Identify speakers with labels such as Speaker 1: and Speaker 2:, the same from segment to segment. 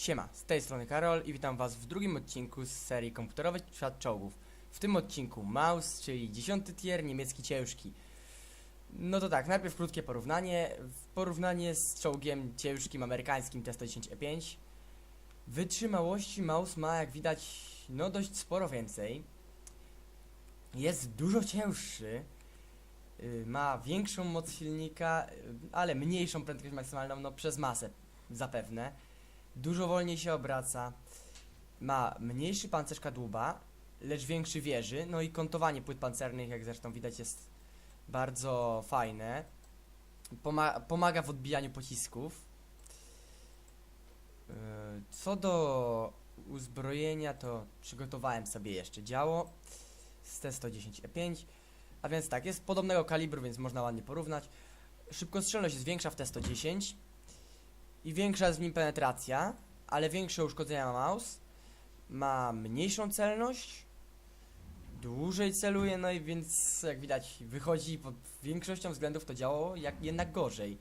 Speaker 1: Siema, z tej strony Karol i witam was w drugim odcinku z serii komputerowej Świat Czołgów. W tym odcinku Maus, czyli 10 tier, niemiecki ciężki. No to tak, najpierw krótkie porównanie. Porównanie z czołgiem ciężkim amerykańskim T-110E5. Wytrzymałości Maus ma, jak widać, no dość sporo więcej. Jest dużo cięższy. y, Ma większą moc silnika, y, ale mniejszą prędkość maksymalną, no przez masę zapewne dużo wolniej się obraca, ma mniejszy pancerz kadłuba, lecz większy wieży, no i kątowanie płyt pancernych, jak zresztą widać, jest bardzo fajne. Poma pomaga w odbijaniu pocisków. Yy, Co do uzbrojenia, to przygotowałem sobie jeszcze działo z T110E5, a więc tak, jest podobnego kalibru, więc można ładnie porównać. Szybkostrzelność jest większa w T110, i większa w nim penetracja, ale większe uszkodzenia ma mouse. Ma mniejszą celność, dłużej celuje, no i więc jak widać wychodzi pod większością względów to działo jak jednak gorzej.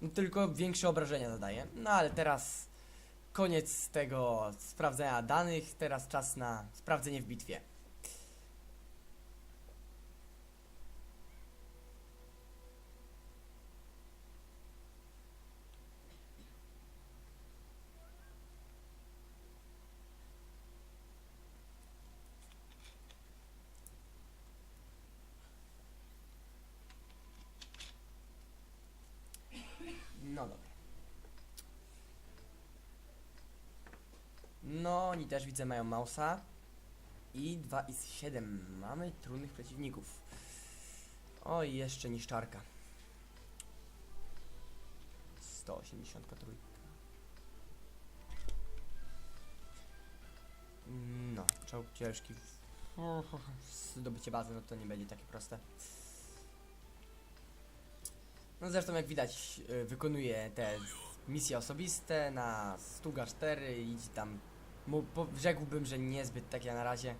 Speaker 1: No, tylko większe obrażenia zadaje. No ale teraz koniec tego sprawdzenia danych, teraz czas na sprawdzenie w bitwie. No dobra. No, oni też widzę mają mausa. I 2 i 7. Mamy trudnych przeciwników. O, i jeszcze niszczarka. 183. No, czołg ciężki. Zdobycie bazy, no to nie będzie takie proste. No zresztą jak widać y, wykonuje te misje osobiste na Stuga 4 i tam po, rzekłbym, że niezbyt takie na razie,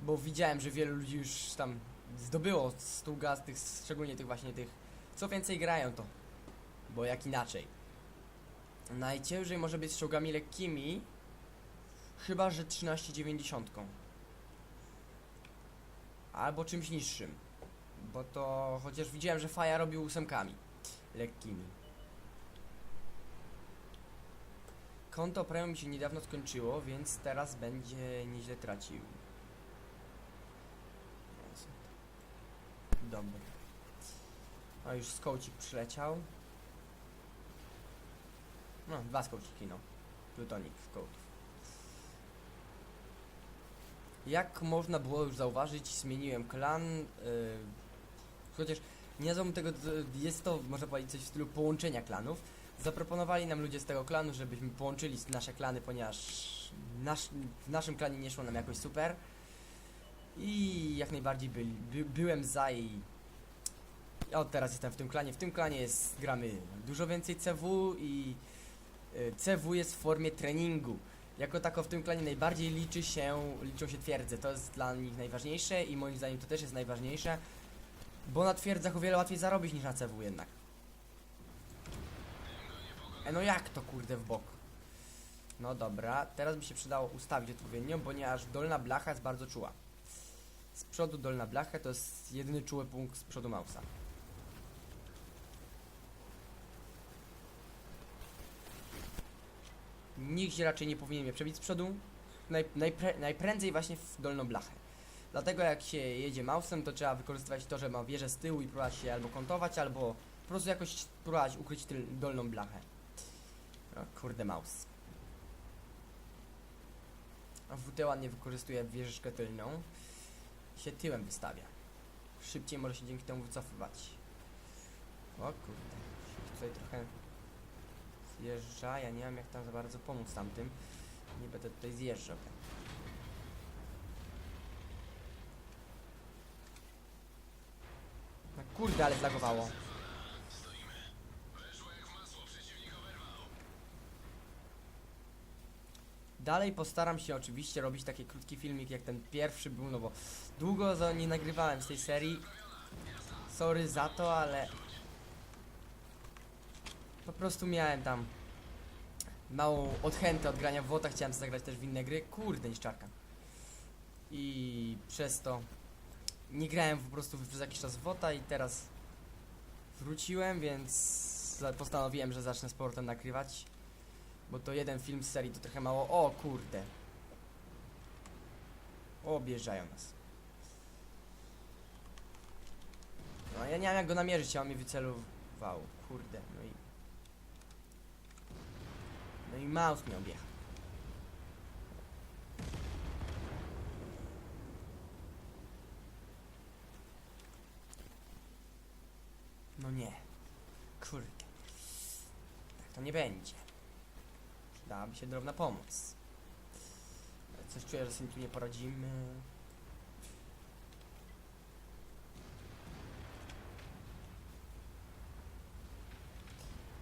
Speaker 1: bo widziałem, że wielu ludzi już tam zdobyło Stuga, z tych, szczególnie tych właśnie tych, co więcej grają to, bo jak inaczej. Najciężej może być z czołgami lekkimi, chyba że 1390. Albo czymś niższym. Bo to chociaż widziałem, że Faja robił ósemkami lekkimi. Konto premium mi się niedawno skończyło, więc teraz będzie nieźle tracił. Dobra. A już skołcik przyleciał. No, dwa skołciki, no. Plutonik skołtów. Jak można było już zauważyć, zmieniłem klan. Yy, chociaż nie nazwałbym tego, jest to, można powiedzieć, coś w stylu połączenia klanów. Zaproponowali nam ludzie z tego klanu, żebyśmy połączyli nasze klany, ponieważ nasz, w naszym klanie nie szło nam jakoś super. I jak najbardziej by, by, byłem za i od teraz jestem w tym klanie. W tym klanie jest, gramy dużo więcej CW i y, CW jest w formie treningu. Jako tako w tym klanie najbardziej liczy się, liczą się twierdze. To jest dla nich najważniejsze i moim zdaniem to też jest najważniejsze. Bo na twierdzach o wiele łatwiej zarobić niż na CW jednak. E no jak to kurde w bok? No dobra, teraz by się przydało ustawić odpowiednio, ponieważ dolna blacha jest bardzo czuła. Z przodu dolna blacha to jest jedyny czuły punkt z przodu mausa. Nikt się raczej nie powinien mnie przebić z przodu. Naj, najpre, najprędzej właśnie w dolną blachę. Dlatego jak się jedzie mausem, to trzeba wykorzystywać to, że ma wieżę z tyłu i próbować się albo kątować, albo po prostu jakoś próbować ukryć dolną blachę. O kurde maus. A WT ładnie wykorzystuje wieżyczkę tylną. Się tyłem wystawia. Szybciej może się dzięki temu wycofywać. O kurde. Tutaj trochę zjeżdża. Ja nie wiem jak tam za bardzo pomóc tamtym. Nie będę tutaj zjeżdżał. Kurde, ale zlagowało. Dalej postaram się oczywiście robić taki krótki filmik jak ten pierwszy był, no bo długo za nie nagrywałem z tej serii. Sorry za to, ale po prostu miałem tam małą odchętę od grania w WOTA, chciałem zagrać też w inne gry. Kurde, niszczarka. I przez to nie grałem po prostu przez jakiś czas w WOTA i teraz wróciłem, więc postanowiłem, że zacznę z powrotem nagrywać. Bo to jeden film z serii to trochę mało. O kurde. Objeżdżają nas. No ja nie wiem jak go namierzyć, a on mnie wycelował. Kurde, no i... No i mouse mnie objechał. No nie. Kurde. Tak to nie będzie. Przydałaby się drobna pomoc. Coś czuję, że sobie tu nie poradzimy.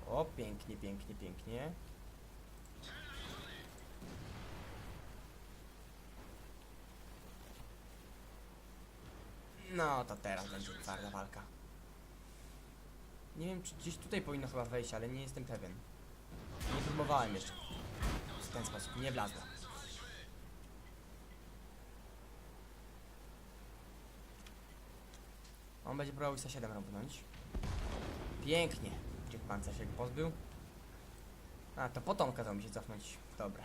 Speaker 1: O, pięknie, pięknie, pięknie. No, to teraz będzie twarda walka. Nie wiem, czy gdzieś tutaj powinno chyba wejść, ale nie jestem pewien. Nie próbowałem jeszcze. W ten sposób, nie wlazła. On będzie próbował ISA 7 robnąć. Pięknie. Gdzie pancerz się pozbył? A, to potem kazał mi się cofnąć. Dobra.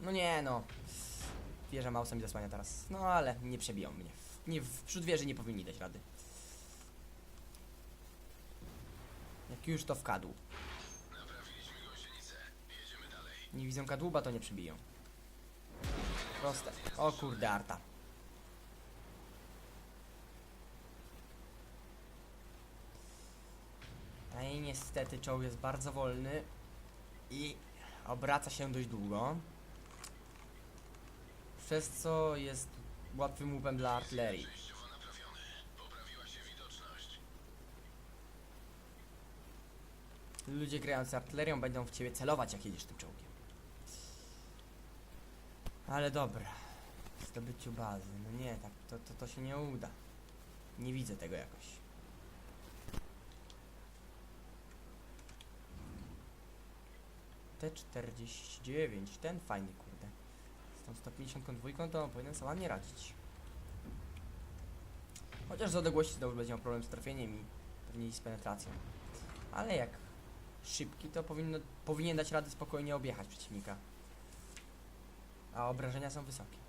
Speaker 1: No nie no. Wieża Mausa mi zasłania teraz. No ale nie przebiją mnie. Nie, w przód wieży nie powinni dać rady. Jak już to w kadłub. Nie widzą kadłuba, to nie przybiją. Proste. O kurde, Arta. No i niestety czołg jest bardzo wolny i obraca się dość długo. Przez co jest łatwym łupem dla artylerii. Ludzie grający artylerią będą w ciebie celować jak jedziesz tym czołgiem. Ale dobra. Zdobyciu bazy. No nie, tak to, to, to się nie uda. Nie widzę tego jakoś. T49, ten fajny kurde. Tą 152 to powinien sobie ładnie radzić. Chociaż z odległości znowu będzie miał problem z trafieniem i pewnie i z penetracją. Ale jak szybki, to powinno, powinien dać radę spokojnie objechać przeciwnika. A obrażenia są wysokie.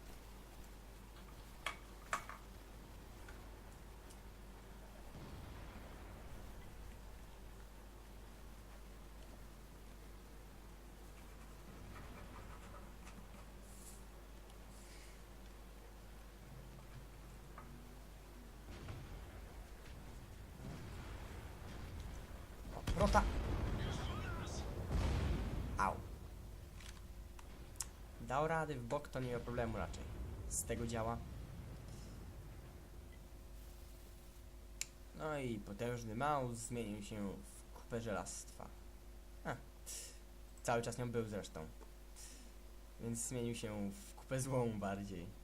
Speaker 1: O, Prota! Au. Dał rady w bok, to nie ma problemu raczej. Z tego działa. No i potężny mouse zmienił się w kupę żelastwa. Cały czas nią był zresztą. Więc zmienił się w kupę złą bardziej.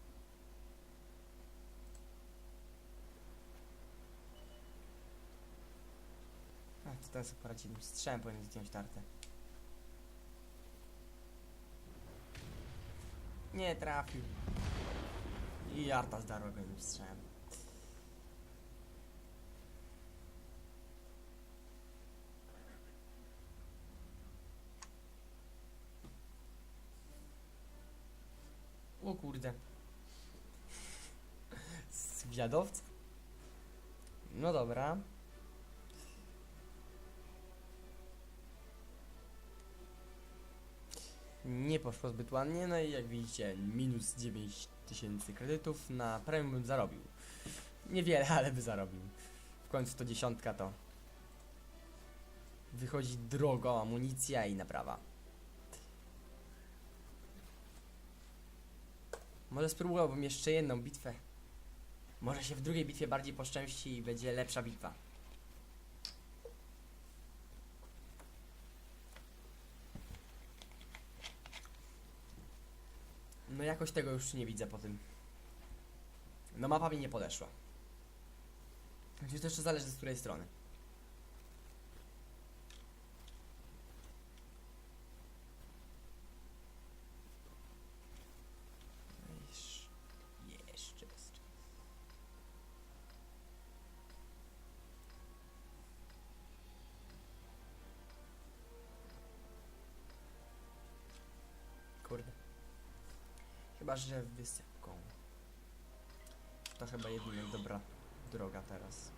Speaker 1: A, to ten sobie poradzi tym strzałem powinien zdjąć tartę. Nie trafił. I Arta zdarła go jednym strzałem. O kurde. Z gwiadowca? No dobra. Nie poszło zbyt ładnie, no i jak widzicie, minus 9000 kredytów na premium bym zarobił. Niewiele, ale by zarobił. W końcu to dziesiątka to wychodzi drogo amunicja i naprawa. Może spróbowałbym jeszcze jedną bitwę. Może się w drugiej bitwie bardziej poszczęści i będzie lepsza bitwa. No jakoś tego już nie widzę po tym. No mapa mi nie podeszła. Znaczy to jeszcze zależy z której strony. Jeszcze, jeszcze jest czas. Kurde. Chyba, że wysepką. To chyba jedyna dobra droga teraz.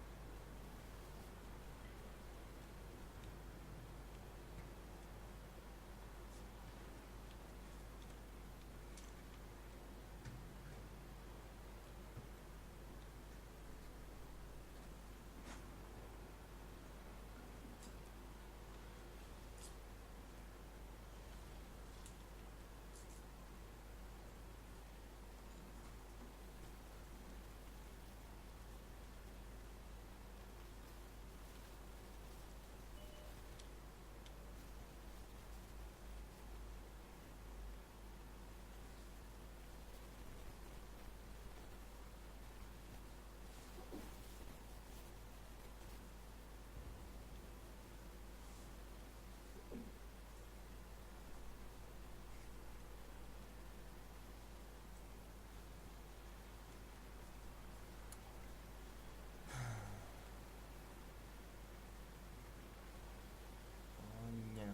Speaker 1: O nie.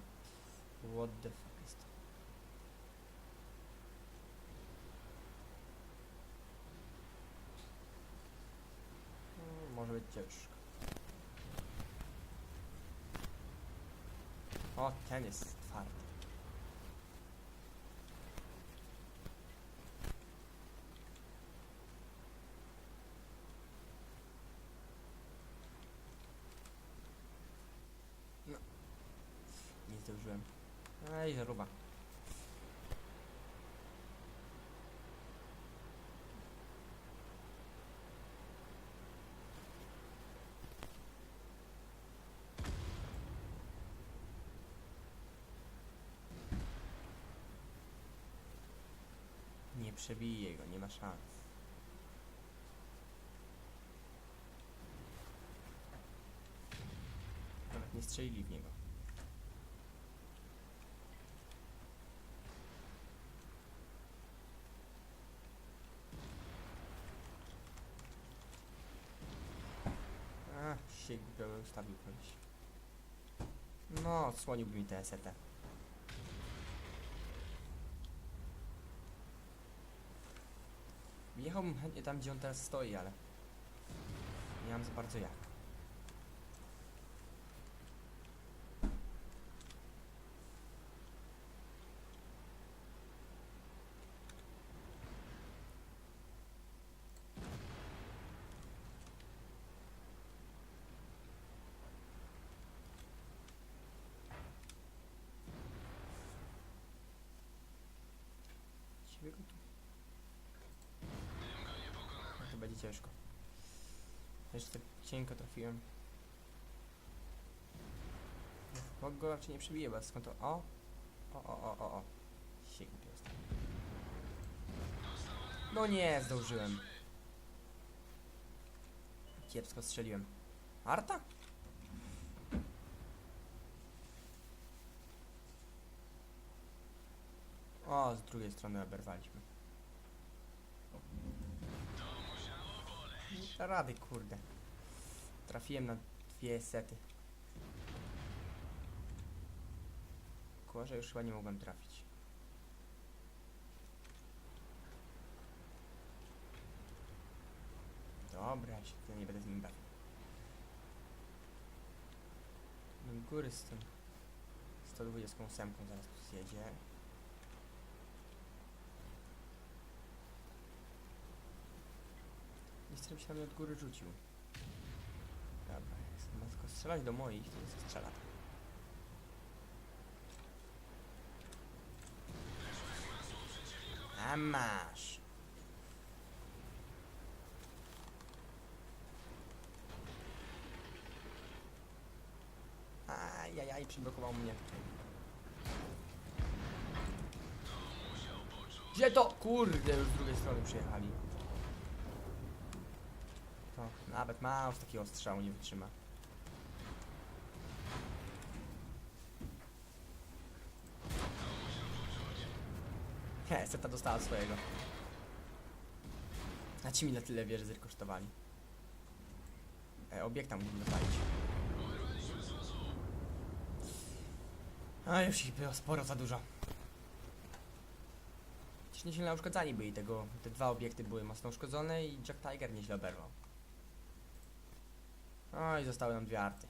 Speaker 1: What the fuck jest to? Ciężko. O, ten jest twardy. No. Nie zdążyłem. Ej, żaruba. Przebije go, nie ma szans. Nawet nie strzelili w niego. A, się głupio ustawił kogoś. No, odsłoniłby mi tę setę. Jechałbym chętnie tam, gdzie on teraz stoi, ale nie mam za bardzo jak. Ciebie go tu no to będzie ciężko. Jeszcze tak cienko trafiłem. Mogę go raczej nie przebiję, bo skąd to... O! O, o, o, o, o. No nie, zdążyłem. Kiepsko strzeliłem. Arta? O, z drugiej strony oberwaliśmy. Nie da rady, kurde. Trafiłem na dwie sety. Kurze, już chyba nie mogłem trafić. Dobra, ja się nie będę z nim bawił. No góry z tym 128 zaraz tu zjedzie. Nie chcę, żeby się na mnie od góry rzucił. Dobra, jak ma tylko strzelać do moich, to jest strzela. A masz. Ajajaj, przyblokował mnie. Gdzie to? Kurde, już z drugiej strony przyjechali. Nawet Maus takiego strzału nie wytrzyma. He, Seta dostała swojego. A ci mi na tyle wieży zrekosztowali. E, obiekta musimy dopalić. A już ich było sporo za dużo. Przecież nieźle uszkodzani byli tego. Te dwa obiekty były mocno uszkodzone i Jack Tiger nieźle oberwał. No i zostały nam dwie arty.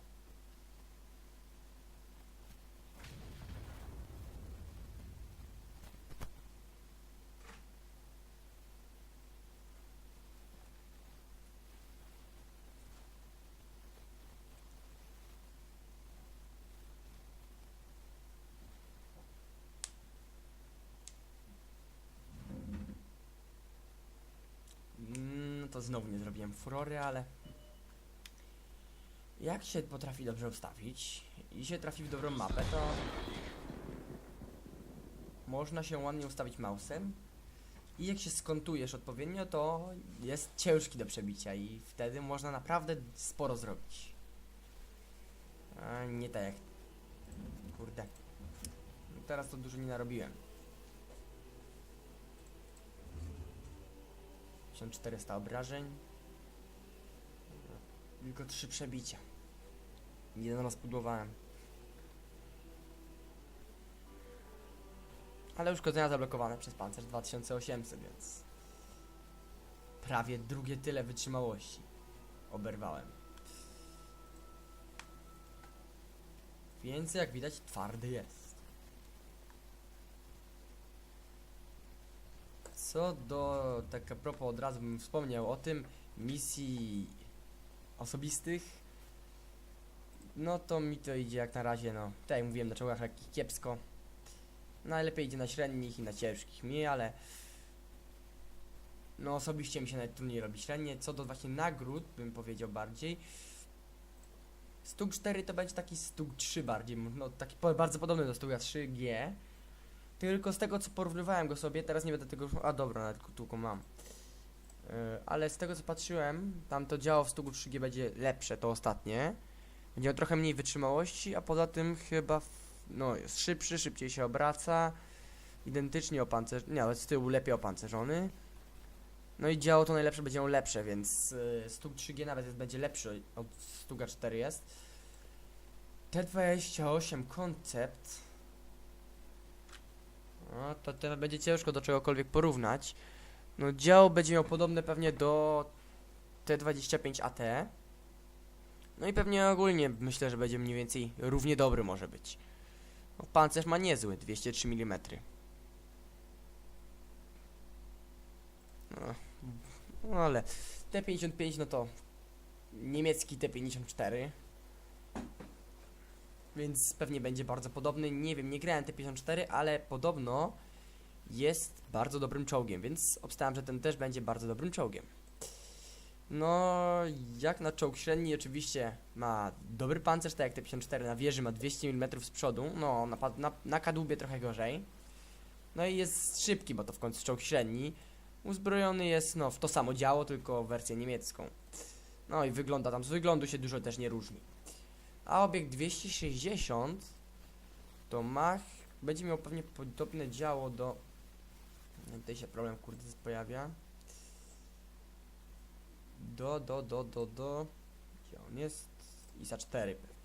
Speaker 1: Mm, No to znowu nie zrobiłem furory, ale... Jak się potrafi dobrze ustawić i się trafi w dobrą mapę, to... Można się ładnie ustawić mausem i jak się skontujesz odpowiednio, to jest ciężki do przebicia i wtedy można naprawdę sporo zrobić. A nie tak jak... Kurde. Teraz to dużo nie narobiłem. 1400 obrażeń. Tylko 3 przebicia. Jeden raz pudłowałem. Ale uszkodzenia zablokowane przez pancerz 2800, więc... Prawie drugie tyle wytrzymałości. Oberwałem. Więc jak widać twardy jest. Co do, tak a propos, od razu bym wspomniał o tym, misji osobistych, no to mi to idzie jak na razie, no, tak jak mówiłem, na czołgach lekkich kiepsko. Najlepiej idzie na średnich i na ciężkich mi, ale no osobiście mi się nawet trudniej robi średnie. Co do właśnie nagród, bym powiedział bardziej, Stug 4 to będzie taki Stug 3 bardziej, no taki bardzo podobny do Stuga 3G. Tylko z tego co porównywałem go sobie, teraz nie będę tego. A dobra, nawet mam. Yy, ale z tego co patrzyłem, tam to działo w Stugu 3G będzie lepsze, to ostatnie. Będzie miał trochę mniej wytrzymałości, a poza tym chyba no, jest szybszy, szybciej się obraca. Identycznie opancerzony, nie, ale z tyłu lepiej opancerzony. No i działo to najlepsze będzie miał lepsze, więc yy, Stug 3G nawet jest, będzie lepszy od Stuga 4 jest. T28 koncept. No to teraz będzie ciężko do czegokolwiek porównać. No działo będzie miał podobne pewnie do T25 AT. No i pewnie ogólnie myślę, że będzie mniej więcej równie dobry może być. No, pancerz ma niezły, 203 mm. No, no ale T55 no to niemiecki T54. Więc pewnie będzie bardzo podobny. Nie wiem, nie grałem T54, ale podobno jest bardzo dobrym czołgiem, więc obstałem, że ten też będzie bardzo dobrym czołgiem. No, jak na czołg średni, oczywiście ma dobry pancerz, tak jak T54 na wieży ma 200 mm z przodu, no na, na, na kadłubie trochę gorzej. No i jest szybki, bo to w końcu czołg średni. Uzbrojony jest no w to samo działo, tylko wersję niemiecką. No i wygląda tam, z wyglądu się dużo też nie różni. A obiekt 260 to Mach będzie miał pewnie podobne działo do. No, Tutaj się problem kurde pojawia. Do, do, do, do, do. Gdzie on jest? ISA 4 pewnie.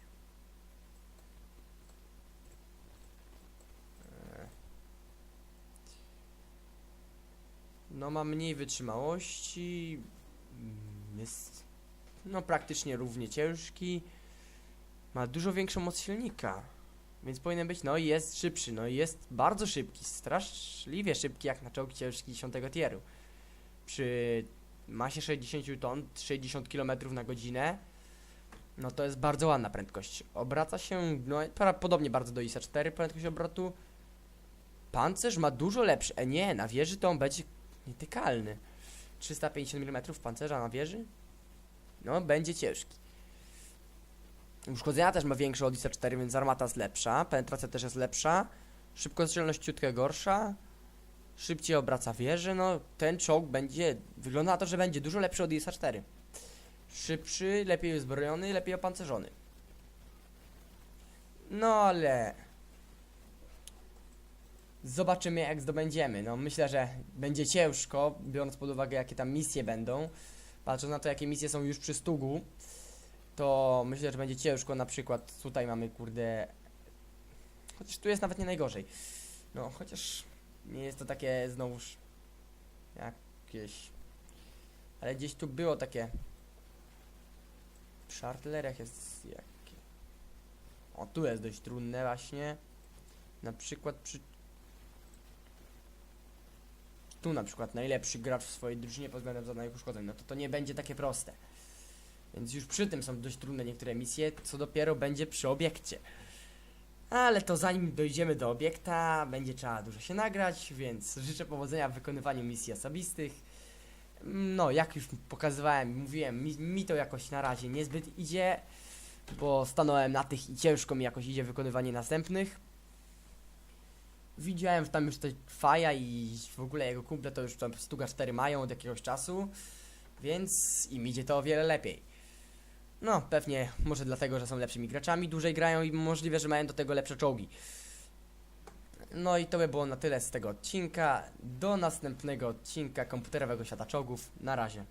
Speaker 1: E. No ma mniej wytrzymałości. mm, Jest no praktycznie równie ciężki. Ma dużo większą moc silnika. Więc powinien być, no i jest szybszy, no i jest bardzo szybki, straszliwie szybki jak na czołg ciężki 10 tieru. Przy masie 60 ton, 60 km na godzinę, no to jest bardzo ładna prędkość. Obraca się, no podobnie bardzo do ISA 4 prędkość obrotu. Pancerz ma dużo lepszy, e nie, na wieży to on będzie nietykalny. 350 mm pancerza na wieży? No, będzie ciężki. Uszkodzenia też ma większe od ISA 4, więc armata jest lepsza. Penetracja też jest lepsza. Szybkostrzelność ciutkę gorsza. Szybciej obraca wieży. No, ten czołg będzie. Wygląda na to, że będzie dużo lepszy od ISA 4. szybszy, lepiej uzbrojony, lepiej opancerzony. No ale... Zobaczymy jak zdobędziemy. No myślę, że będzie ciężko, biorąc pod uwagę jakie tam misje będą. Patrząc na to jakie misje są już przy stugu, to myślę, że będzie ciężko. Na przykład tutaj mamy kurde... Chociaż tu jest nawet nie najgorzej. No chociaż nie jest to takie znowuż jakieś... Ale gdzieś tu było takie... Przy artyleriach jest jakie... O, tu jest dość trudne właśnie. Na przykład przy... Tu na przykład najlepszy gracz w swojej drużynie pod względem zadanych uszkodzeń. No to to nie będzie takie proste. Więc już przy tym są dość trudne niektóre misje, co dopiero będzie przy obiekcie. Ale to zanim dojdziemy do obiekta, będzie trzeba dużo się nagrać, więc życzę powodzenia w wykonywaniu misji osobistych. No, jak już pokazywałem, mówiłem, mi, mi to jakoś na razie niezbyt idzie, bo stanąłem na tych i ciężko mi jakoś idzie wykonywanie następnych. Widziałem tam już coś Faja i w ogóle jego kumple to już tam Stuga 4 mają od jakiegoś czasu, więc im idzie to o wiele lepiej. No, pewnie może dlatego, że są lepszymi graczami, dłużej grają i możliwe, że mają do tego lepsze czołgi. No i to by było na tyle z tego odcinka. Do następnego odcinka komputerowego świata czołgów. Na razie.